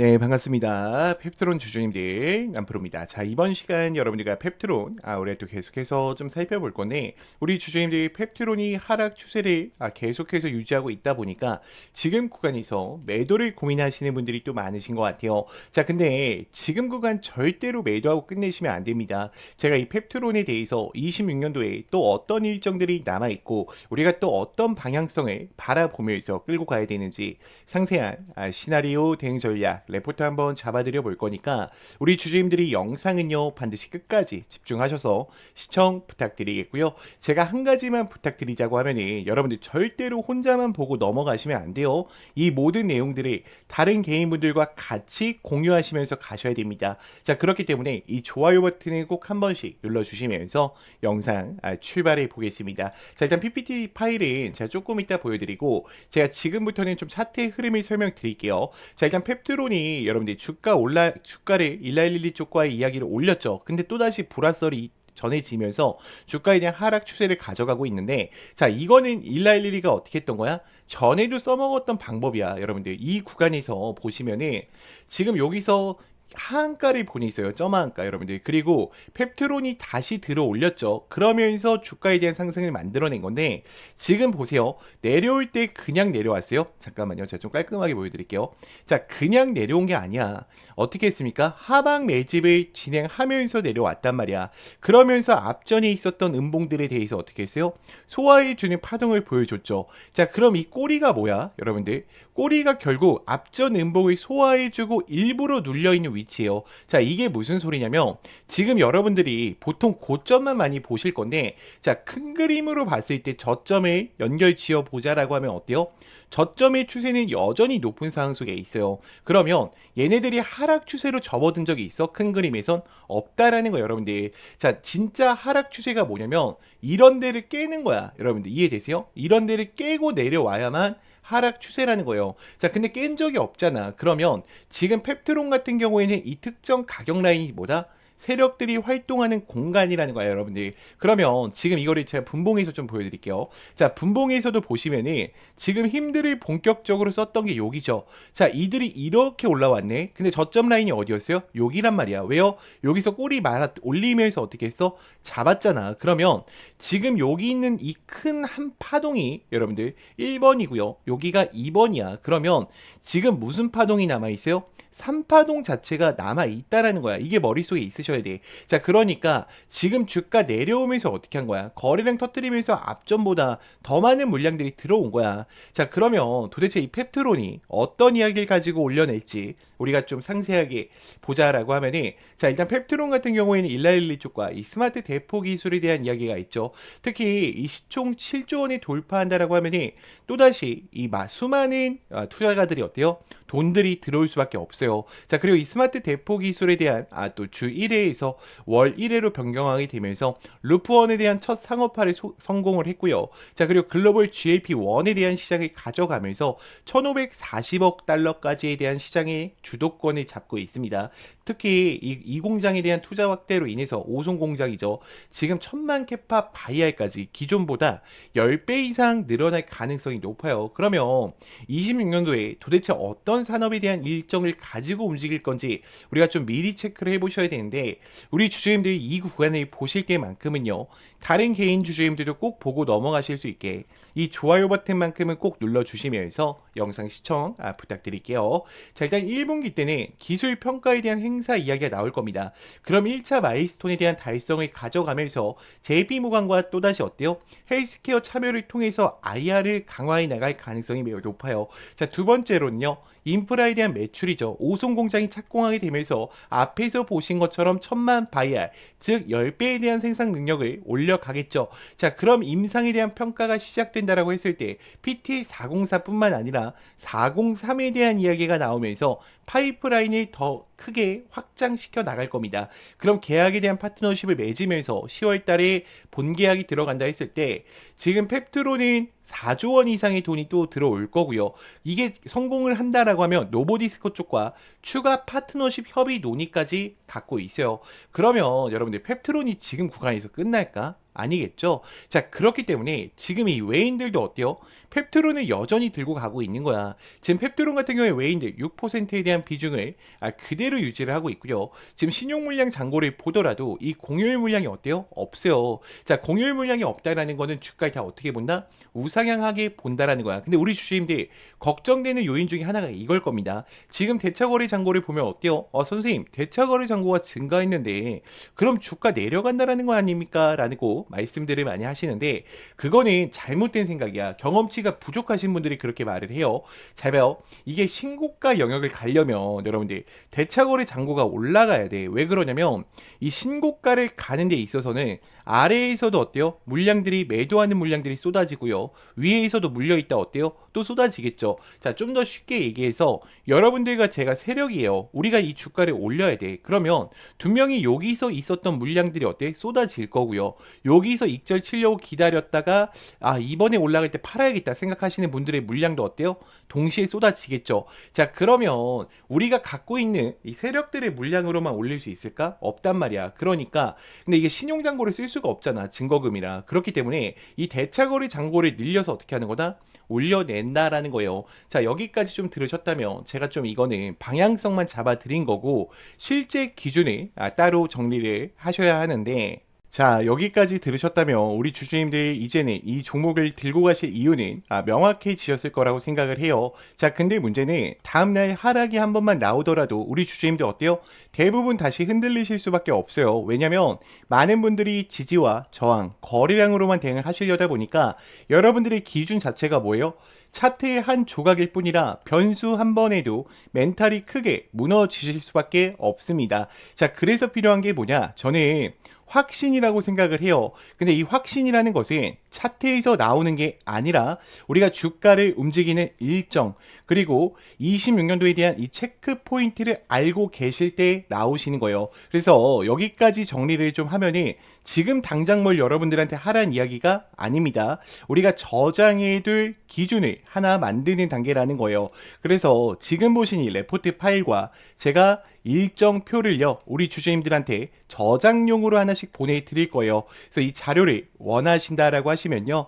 네, 반갑습니다. 펩트론 주주님들, 남프로입니다. 자, 이번 시간 여러분들과 펩트론, 아, 우리 또 계속해서 좀 살펴볼 건데, 우리 주주님들이 펩트론이 하락 추세를 아, 계속해서 유지하고 있다 보니까, 지금 구간에서 매도를 고민하시는 분들이 또 많으신 것 같아요. 자, 근데 지금 구간 절대로 매도하고 끝내시면 안 됩니다. 제가 이 펩트론에 대해서 26년도에 또 어떤 일정들이 남아있고, 우리가 또 어떤 방향성을 바라보면서 끌고 가야 되는지, 상세한 아, 시나리오 대응 전략, 레포트 한번 잡아드려 볼 거니까 우리 주주님들이 영상은요 반드시 끝까지 집중하셔서 시청 부탁드리겠고요. 제가 한 가지만 부탁드리자고 하면은 여러분들 절대로 혼자만 보고 넘어가시면 안 돼요. 이 모든 내용들이 다른 개인분들과 같이 공유하시면서 가셔야 됩니다. 자 그렇기 때문에 이 좋아요 버튼을 꼭 한 번씩 눌러주시면서 영상 아, 출발해 보겠습니다. 자 일단 PPT 파일은 제가 조금 이따 보여드리고 제가 지금부터는 좀 차트 흐름을 설명드릴게요. 자 일단 펩트론 이 여러분들이 주가 올라 주가를 일라일리 쪽과 이야기를 올렸죠. 근데 또다시 불화설이 전해지면서 주가에 대한 하락 추세를 가져가고 있는데 자 이거는 일라일리가 어떻게 했던 거야? 전에도 써먹었던 방법이야 여러분들 이 구간에서 보시면은 지금 여기서 하한가를 보니 있어요. 점하한가 여러분들. 그리고 펩트론이 다시 들어 올렸죠. 그러면서 주가에 대한 상승을 만들어낸 건데 지금 보세요. 내려올 때 그냥 내려왔어요. 잠깐만요. 제가 좀 깔끔하게 보여드릴게요. 자, 그냥 내려온 게 아니야. 어떻게 했습니까? 하방 매집을 진행하면서 내려왔단 말이야. 그러면서 앞전에 있었던 음봉들에 대해서 어떻게 했어요? 소화해주는 파동을 보여줬죠. 자, 그럼 이 꼬리가 뭐야? 여러분들. 꼬리가 결국 앞전 음봉을 소화해주고 일부러 눌려있는 위치예요. 자, 이게 무슨 소리냐면 지금 여러분들이 보통 고점만 많이 보실 건데 자, 큰 그림으로 봤을 때 저점을 연결 지어 보자라고 하면 어때요? 저점의 추세는 여전히 높은 상황 속에 있어요. 그러면 얘네들이 하락 추세로 접어든 적이 있어? 큰 그림에선 없다라는 거 여러분들. 자, 진짜 하락 추세가 뭐냐면 이런 데를 깨는 거야. 여러분들 이해되세요? 이런 데를 깨고 내려와야만 하락 추세라는 거예요. 자, 근데 깬 적이 없잖아. 그러면 지금 펩트론 같은 경우에는 이 특정 가격 라인이 뭐다? 세력들이 활동하는 공간이라는 거예요, 여러분들. 그러면 지금 이거를 제가 분봉에서 좀 보여드릴게요. 자, 분봉에서도 보시면은 지금 힘들을 본격적으로 썼던 게 여기죠. 자, 이들이 이렇게 올라왔네. 근데 저점 라인이 어디였어요? 여기란 말이야. 왜요? 여기서 꼬리 말아 올리면서 어떻게 했어? 잡았잖아. 그러면 지금 여기 있는 이 큰 한 파동이 여러분들 1번이고요. 여기가 2번이야. 그러면 지금 무슨 파동이 남아 있어요? 3파동 자체가 남아 있다라는 거야. 이게 머릿속에 있으셔야 돼. 자, 그러니까 지금 주가 내려오면서 어떻게 한 거야? 거래량 터뜨리면서 앞전보다 더 많은 물량들이 들어온 거야. 자, 그러면 도대체 이 펩트론이 어떤 이야기를 가지고 올려낼지 우리가 좀 상세하게 보자라고 하면은 자, 일단 펩트론 같은 경우에는 일라일리 쪽과 이 스마트 대포 기술에 대한 이야기가 있죠. 특히 이 시총 7조 원에 돌파한다라고 하면은 또다시 이 수많은 아, 투자가들이 어때요? 돈들이 들어올 수밖에 없어 요. 자, 그리고 이 스마트 대포 기술에 대한 아 또 주 1회에서 월 1회로 변경하게 되면서 루프원에 대한 첫 상업화를 소, 성공을 했고요. 자, 그리고 글로벌 GLP-1에 대한 시장을 가져가면서 1,540억 달러까지에 대한 시장의 주도권을 잡고 있습니다. 특히 이, 이 공장에 대한 투자 확대로 인해서 오송 공장이죠. 지금 천만 캐파 바이알까지 기존보다 10배 이상 늘어날 가능성이 높아요. 그러면 26년도에 도대체 어떤 산업에 대한 일정을 가지고 움직일 건지 우리가 좀 미리 체크를 해보셔야 되는데 우리 주주님들이 이 구간을 보실 때만큼은요. 다른 개인 주주님들도 꼭 보고 넘어가실 수 있게 이 좋아요 버튼만큼은 꼭 눌러주시면서 영상 시청 아, 부탁드릴게요. 자 일단 1분기 때는 기술 평가에 대한 행사 이야기가 나올 겁니다. 그럼 1차 마일스톤에 대한 달성을 가져가면서 JP모간과 또다시 어때요? 헬스케어 참여를 통해서 IR을 강화해 나갈 가능성이 매우 높아요. 자 두 번째로는요. 인프라에 대한 매출이죠. 오송 공장이 착공하게 되면서 앞에서 보신 것처럼 천만 바이알, 즉 10배에 대한 생산 능력을 올려가겠죠. 자, 그럼 임상에 대한 평가가 시작된다라고 했을 때 PT 404뿐만 아니라 403에 대한 이야기가 나오면서 파이프라인을 더 크게 확장시켜 나갈 겁니다. 그럼 계약에 대한 파트너십을 맺으면서 10월 달에 본 계약이 들어간다 했을 때 지금 펩트로는 4조 원 이상의 돈이 또 들어올 거고요. 이게 성공을 한다라고 하면 노보디스코 쪽과 추가 파트너십 협의 논의까지 갖고 있어요. 그러면 여러분들 펩트론이 지금 구간에서 끝날까? 아니겠죠? 자, 그렇기 때문에 지금 이 외인들도 어때요? 펩트론을 여전히 들고 가고 있는 거야. 지금 펩트론 같은 경우에 외인들 6%에 대한 비중을 아, 그대로 유지를 하고 있고요. 지금 신용 물량 잔고를 보더라도 이 공유율 물량이 어때요? 없어요. 자, 공유율 물량이 없다라는 거는 주가를 다 어떻게 본다? 우상향하게 본다라는 거야. 근데 우리 주주님들 걱정되는 요인 중에 하나가 이걸 겁니다. 지금 대차거래 잔고를 보면 어때요? 어, 선생님, 대차거래 잔고가 증가했는데 그럼 주가 내려간다라는 거 아닙니까? 라고 말씀들을 많이 하시는데 그거는 잘못된 생각이야. 경험치가 부족하신 분들이 그렇게 말을 해요. 잘 봐요. 이게 신고가 영역을 가려면 여러분들 대차거래 잔고가 올라가야 돼. 왜 그러냐면 이 신고가를 가는 데 있어서는 아래에서도 어때요? 물량들이 매도하는 물량들이 쏟아지고요. 위에서도 물려 있다 어때요? 또 쏟아지겠죠. 자, 좀 더 쉽게 얘기해서 여러분들과 제가 세력이에요. 우리가 이 주가를 올려야 돼. 그러면 두 명이 여기서 있었던 물량들이 어때? 쏟아질 거고요. 여기서 익절 치려고 기다렸다가 아, 이번에 올라갈 때 팔아야겠다 생각하시는 분들의 물량도 어때요? 동시에 쏟아지겠죠. 자, 그러면 우리가 갖고 있는 이 세력들의 물량으로만 올릴 수 있을까? 없단 말이야. 그러니까 근데 이게 신용장고를 쓸 수가 없잖아. 증거금이라. 그렇기 때문에 이 대차거래 잔고를 늘려서 어떻게 하는 거다? 올려낸다라는 거예요. 자, 여기까지 좀 들으셨다면 제가 좀 이거는 방향성만 잡아 드린 거고 실제 기준을 아, 따로 정리를 하셔야 하는데 자, 여기까지 들으셨다면 우리 주주님들 이제는 이 종목을 들고 가실 이유는 아, 명확해지셨을 거라고 생각을 해요. 자, 근데 문제는 다음날 하락이 한 번만 나오더라도 우리 주주님들 어때요? 대부분 다시 흔들리실 수밖에 없어요. 왜냐면 많은 분들이 지지와 저항, 거래량으로만 대응을 하시려다 보니까 여러분들의 기준 자체가 뭐예요? 차트의 한 조각일 뿐이라 변수 한 번에도 멘탈이 크게 무너지실 수밖에 없습니다. 자, 그래서 필요한 게 뭐냐? 저는 확신이라고 생각을 해요. 근데 이 확신이라는 것은 차트에서 나오는 게 아니라 우리가 주가를 움직이는 일정 그리고 26년도에 대한 이 체크 포인트를 알고 계실 때 나오시는 거예요. 그래서 여기까지 정리를 좀 하면은 지금 당장 뭘 여러분들한테 하란 이야기가 아닙니다. 우리가 저장해둘 기준을 하나 만드는 단계라는 거예요. 그래서 지금 보신 이 레포트 파일과 제가 일정 표를요 우리 주주님들한테 저장용으로 하나씩 보내드릴 거예요. 그래서 이 자료를 원하신다라고 하시면요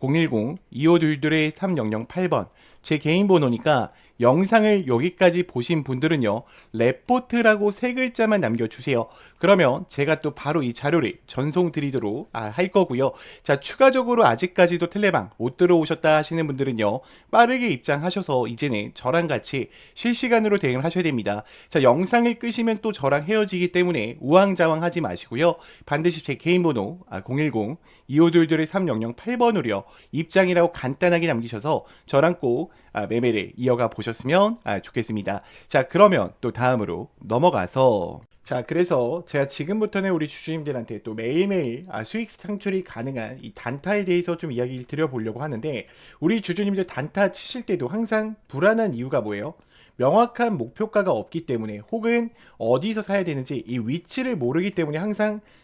010-2522-3008번 제 개인 번호니까 영상을 여기까지 보신 분들은요, 레포트라고 세 글자만 남겨주세요. 그러면 제가 또 바로 이 자료를 전송 드리도록 아, 할 거고요. 자, 추가적으로 아직까지도 텔레방 못 들어오셨다 하시는 분들은요, 빠르게 입장하셔서 이제는 저랑 같이 실시간으로 대응을 하셔야 됩니다. 자, 영상을 끄시면 또 저랑 헤어지기 때문에 우왕좌왕 하지 마시고요. 반드시 제 개인 번호 아, 010 2522 3008번으로요. 입장이라고 간단하게 남기셔서 저랑 꼭 아, 매매를 이어가 보셨으면 아, 좋겠습니다. 자, 그러면 또 다음으로 넘어가서 자, 그래서 제가 지금부터는 우리 주주님들한테 또 매일매일 아, 수익 창출이 가능한 이 단타에 대해서 좀 이야기를 드려보려고 하는데 우리 주주님들 단타 치실 때도 항상 불안한 이유가 뭐예요? 명확한 목표가가 없기 때문에 혹은 어디서 사야 되는지 이 위치를 모르기 때문에 항상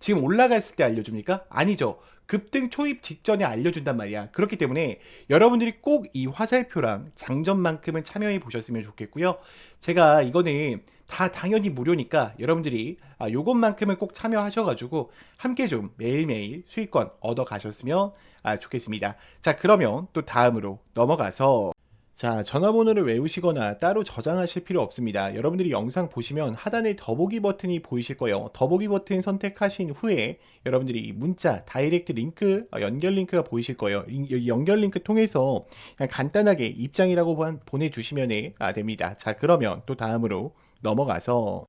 지금 올라갔을 때 알려줍니까? 아니죠. 급등 초입 직전에 알려준단 말이야. 그렇기 때문에 여러분들이 꼭 이 화살표랑 장전만큼은 참여해 보셨으면 좋겠고요. 제가 이거는 다 당연히 무료니까 여러분들이 아, 요것만큼은 꼭 참여하셔가지고 함께 좀 매일매일 수익권 얻어 가셨으면 아, 좋겠습니다. 자, 그러면 또 다음으로 넘어가서 자, 전화번호를 외우시거나 따로 저장하실 필요 없습니다. 여러분들이 영상 보시면 하단에 더보기 버튼이 보이실 거예요. 더보기 버튼 선택하신 후에 여러분들이 문자, 다이렉트 링크, 어, 연결 링크가 보이실 거예요. 이 연결 링크 통해서 그냥 간단하게 입장이라고 보내주시면 아, 됩니다. 자, 그러면 또 다음으로 넘어가서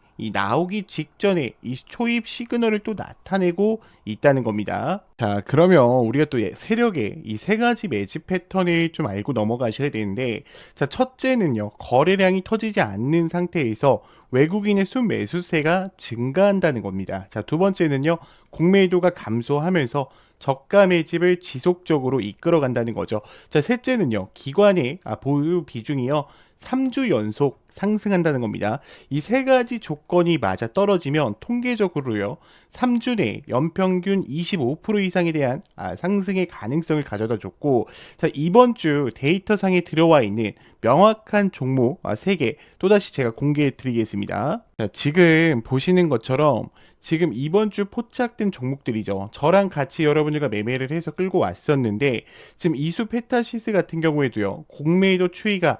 이 나오기 직전에 이 초입 시그널을 또 나타내고 있다는 겁니다. 자, 그러면 우리가 또 세력의 이 세 가지 매집 패턴을 좀 알고 넘어가셔야 되는데, 자, 첫째는요, 거래량이 터지지 않는 상태에서 외국인의 순매수세가 증가한다는 겁니다. 자, 두 번째는요, 공매도가 감소하면서 저가 매집을 지속적으로 이끌어 간다는 거죠. 자, 셋째는요, 기관의 아, 보유 비중이요, 3주 연속 상승한다는 겁니다. 이 세 가지 조건이 맞아 떨어지면 통계적으로요. 3주 내 연평균 25% 이상에 대한 아, 상승의 가능성을 가져다 줬고 자, 이번 주 데이터상에 들어와 있는 명확한 종목 아, 3개 또다시 제가 공개해 드리겠습니다. 자, 지금 보시는 것처럼 지금 이번 주 포착된 종목들이죠. 저랑 같이 여러분들과 매매를 해서 끌고 왔었는데 지금 이수 페타시스 같은 경우에도요. 공매도 추이가